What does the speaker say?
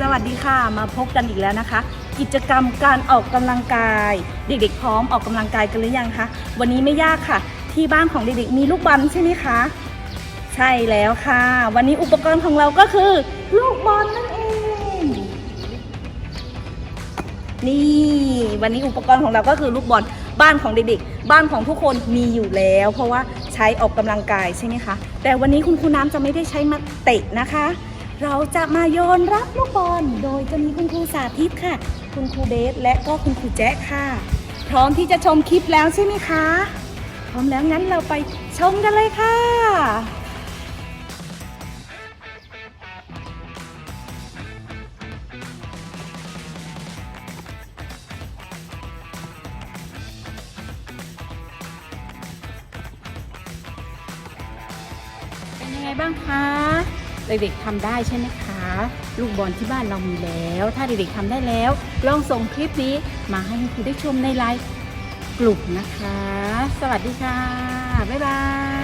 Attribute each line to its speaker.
Speaker 1: สวัสดีค่ะ มาพบกันอีกแล้วนะคะ กิจกรรมการออกกำลังกาย เด็กๆ พร้อมออกกำลังกายกันหรือยังคะวันนี้ไม่ยากค่ะ ที่บ้านของเด็กๆมีลูกบอลใช่ไหมคะใช่แล้วค่ะ วันนี้อุปกรณ์ของเราก็คือ ลูกบอลนั่นเอง นี่ วันนี้อุปกรณ์ของเราก็คือลูกบอลบ้านของเด็กๆ บ้านของทุกคนมีอยู่แล้ว เพราะว่าใช้ออกกำลังกายใช่ไหมคะ แต่วันนี้คุณครูน้ำจะไม่ได้ใช้มาเตะนะคะ เราจะมาโยนรับลูกบอลโดยจะมีคุณครูสาธิตค่ะ คุณครูเบสและก็คุณครูแจ๊คค่ะ พร้อมที่จะชมคลิปแล้วใช่ไหมคะ พร้อมแล้วงั้นเราไปชมกันเลยค่ะ เป็นยังไงบ้างคะ เด็กๆทำได้ใช่ไหมคะ ลูกบอลที่บ้านเรามีแล้ว ถ้าเด็กๆทำได้แล้ว ลองส่งคลิปนี้มาให้คุณได้ชมในไลฟ์กลุ่มนะคะ สวัสดีค่ะ บ๊ายบาย